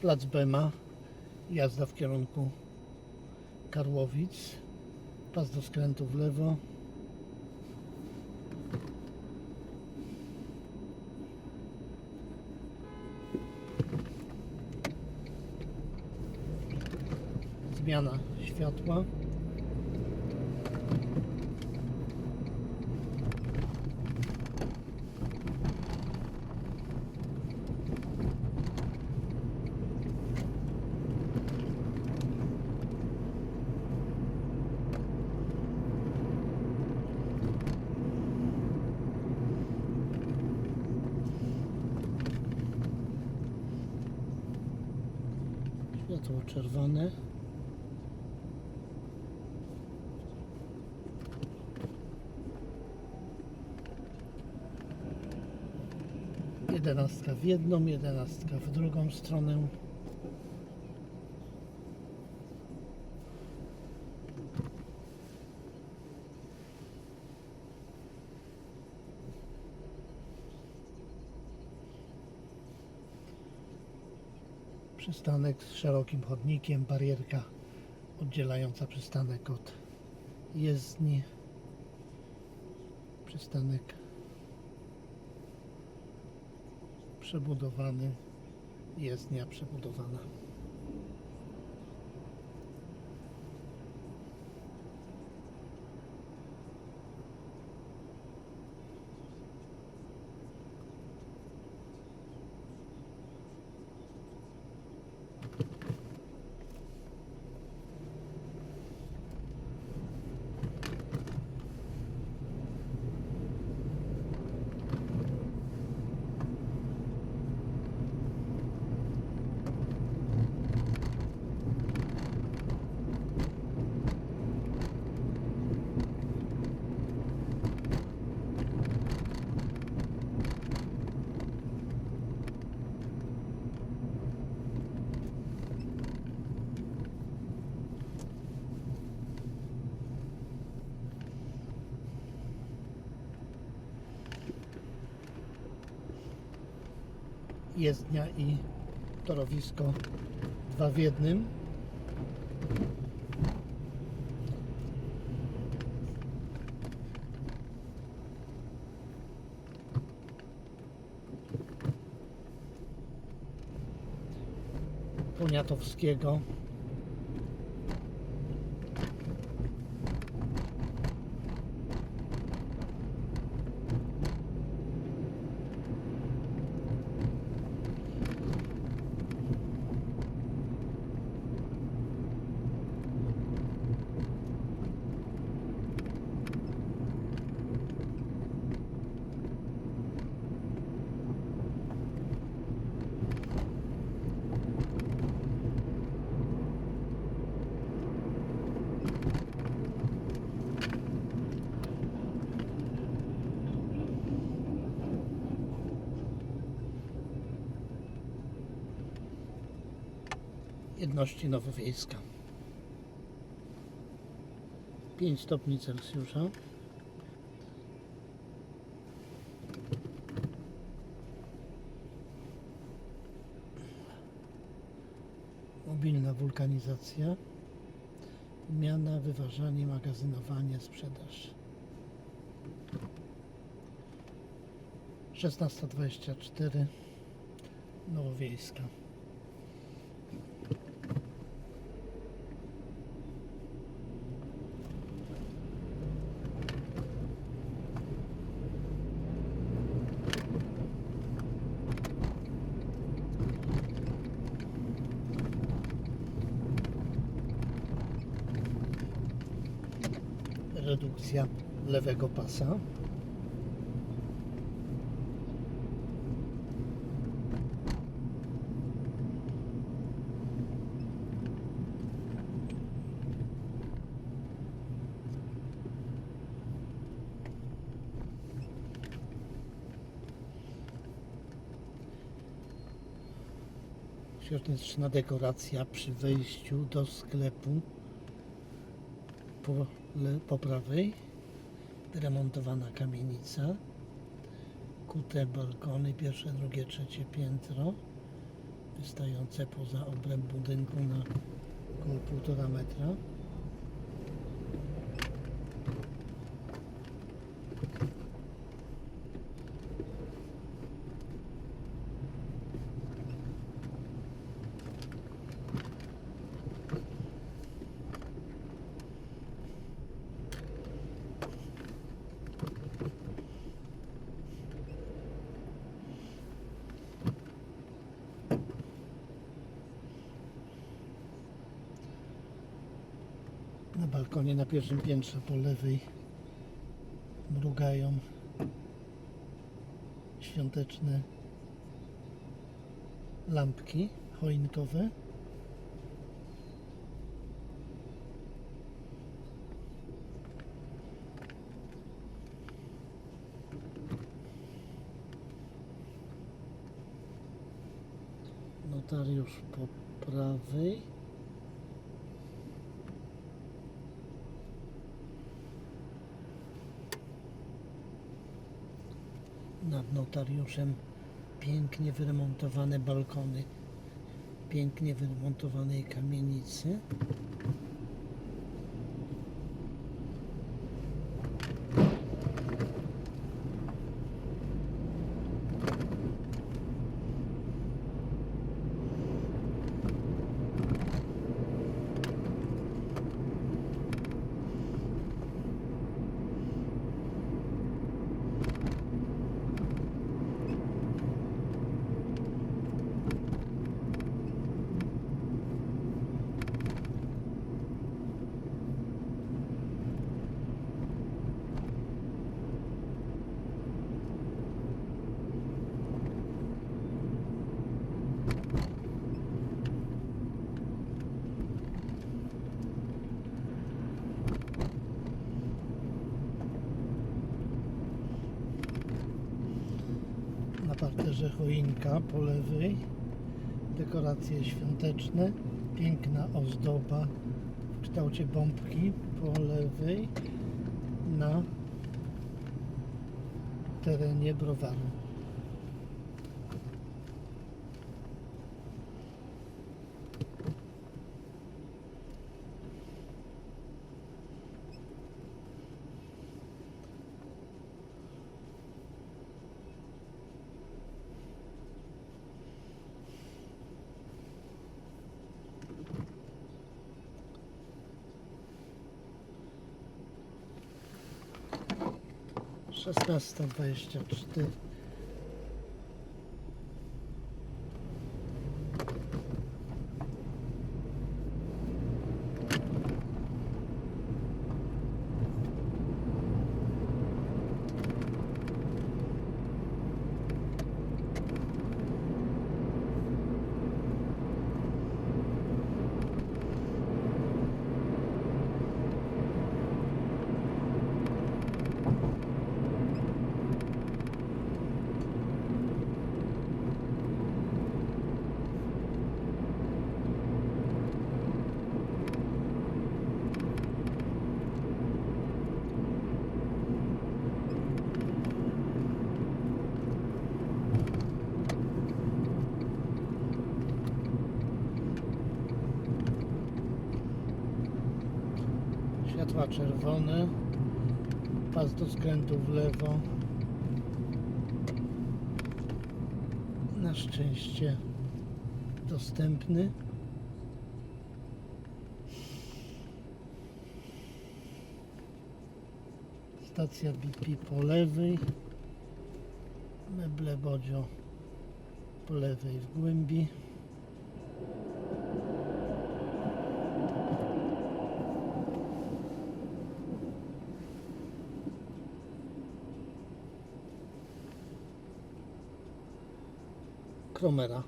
Plac Bema, jazda w kierunku Karłowic, pas do skrętu w lewo. Zmiana światła. Światło czerwone. Jedenastka w jedną, jedenastka w drugą stronę. Przystanek z szerokim chodnikiem, barierka oddzielająca przystanek od jezdni. Przystanek przebudowany, jezdnia przebudowana. Jezdnia i torowisko dwa w jednym. Poniatowskiego. Jedności nowowiejska. 5 stopni Celsjusza. Mobilna wulkanizacja. Wymiana, wyważanie, magazynowanie, sprzedaż. 16.24 Nowowiejska. Redukcja lewego pasa. Świąteczna dekoracja przy wejściu do sklepu po, po prawej remontowana kamienica kute balkony pierwsze, drugie, trzecie piętro wystające poza obręb budynku na około 1,5 metra. Na balkonie na pierwszym piętrze po lewej mrugają świąteczne lampki choinkowe. Notariusz po prawej. Nad notariuszem pięknie wyremontowane balkony pięknie wyremontowanej kamienicy na parterze choinka po lewej. Dekoracje świąteczne. Piękna ozdoba w kształcie bombki po lewej na terenie browaru 16.24 światła czerwone. Pas do skrętu w lewo. Na szczęście dostępny. Stacja BP po lewej. Meble Bodzio po lewej w głębi Kromera